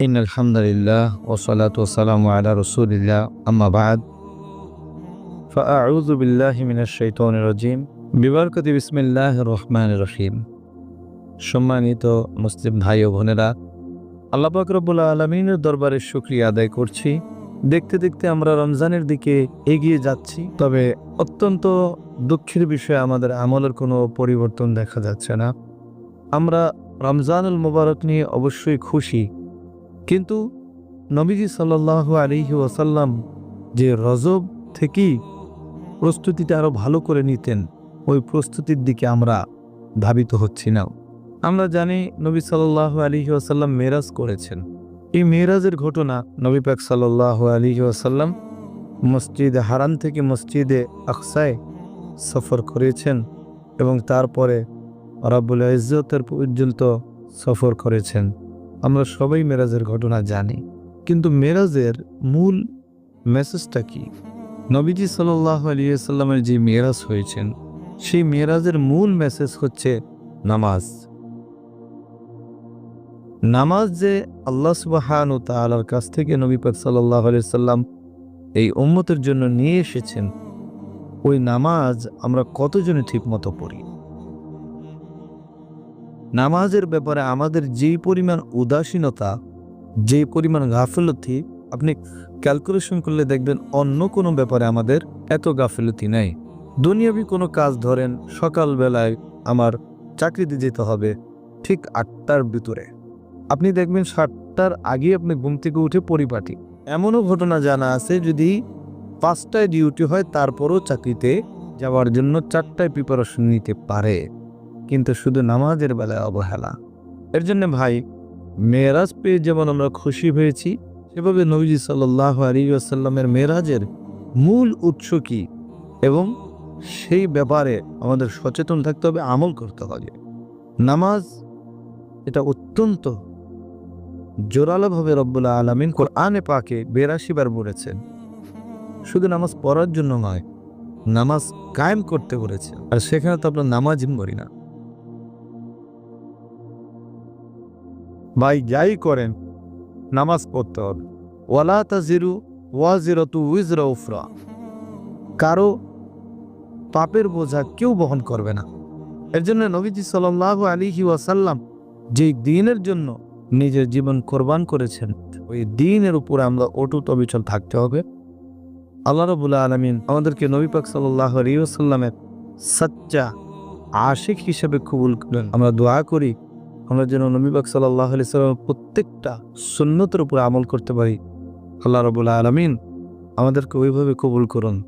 إن الحمد لله والصلاة والسلام على رسول الله أما بعد فأعوذ بالله من الشيطان الرجيم ببركة بسم الله الرحمن الرحيم সম্মানিত মুসলিম ভাই ও বোনেরা আল্লাহ পাক রব্বুল আলমিনের দরবারে শুক্রিয়া আদায় করছি দেখতে দেখতে আমরা রমজানের দিকে এগিয়ে যাচ্ছি তবে অত্যন্ত দুঃখের বিষয়ে আমাদের আমলের কোনো পরিবর্তন দেখা যাচ্ছে না আমরা রমজানুল মুবারক নিয়ে অবশ্যই খুশি কিন্তু নবীজি সাল্লাহ আলিহি ওয়াসাল্লাম যে রজব থেকেই প্রস্তুতিটা আরও ভালো করে নিতেন, ওই প্রস্তুতির দিকে আমরা ধাবিত হচ্ছি না। আমরা জানি নবী সাল্লাহ আলিহি ওয়াসাল্লাম মেরাজ করেছেন। এই মেরাজের ঘটনা নবী পাক সাল্লাহ আলিহি ওয়াসাল্লাম মসজিদে হারান থেকে মসজিদে আকসায় সফর করেছেন এবং তারপরে রাব্বুল ইজ্জতের পর্যন্ত সফর করেছেন। আমরা সবাই মেরাজের ঘটনা জানি, কিন্তু মেরাজের মূল মেসেজটা কি? নবীজি সাল্লাহ আলিয়াল্লামের যে মেরাজ হয়েছেন, সেই মেরাজের মূল মেসেজ হচ্ছে নামাজ। নামাজ যে আল্লাহ সুবাহান ও তালার কাছ থেকে নবী পাক সাল্লাহ সাল্লাম এই উম্মতের জন্য নিয়ে এসেছেন, ওই নামাজ আমরা কতজনে ঠিক মতো পড়ি? নামাজের ব্যাপারে আমাদের যেই পরিমাণ উদাসীনতা, যেই পরিমাণ গাফিলতি, আপনি ক্যালকুলেশন করলে দেখবেন অন্য কোনো ব্যাপারে আমাদের এত গাফিলতি নেই। দুনিয়াবি কোনো কাজ ধরেন, সকালবেলায় আমার চাকরিতে যেতে হবে ঠিক আটটার ভিতরে। আপনি দেখবেন সাতটার আগে আপনি ঘুম থেকে উঠে পরিপাটি। এমনও ঘটনা জানা আছে যদি পাঁচটায় ডিউটি হয়, তারপরও চাকরিতে যাওয়ার জন্য চারটায় প্রিপারেশন নিতে পারে। কিন্তু শুধু নামাজের বেলায় অবহেলা। এর জন্য ভাই, মেয়েরাজ পেয়ে যেমন আমরা খুশি হয়েছি, সেভাবে নবীজি সাল্লাহ আলী আসাল্লামের মেয়েরাজের মূল উৎস কি? এবং সেই ব্যাপারে আমাদের সচেতন থাকতে হবে, আমল করতে হবে। নামাজ এটা অত্যন্ত জোরালোভাবে রব্বুল্লা আলমিন কোরআনে পাকে বেরাশি বার বলেছেন। শুধু নামাজ পড়ার জন্য নয়, নামাজ কায়েম করতে বলেছেন। আর সেখানে তো আপনার নামাজই মরি না। ভাই যাই করেন, নামাজ পড়তে হবে। ওয়ালা তাজিরু ওয়াজিরতু উইজরা উফরা। কারও পাপের বোঝা কেউ বহন করবে না। এর জন্য নবীজি সাল্লাহ আলিহি ওয়াসাল্লাম যে দিনের জন্য নিজের জীবন কোরবান করেছেন, ওই দিনের উপরে আমরা অটুট অবিচল থাকতে হবে। আল্লাহ রবুল্লা আলমিন আমাদেরকে নবী পাক সাল্লাহ আলী আলিয়াল্লামের সচ্চা আশিক হিসেবে কবুল করেন। আমরা দোয়া করি আমরা যেন নবীবাক সাল্লাহ আলি সাল্লামের প্রত্যেকটা সুন্নতের উপরে আমল করতে পারি। আল্লাহ রবুল্লা আলমিন আমাদেরকে ওইভাবে কবুল করুন।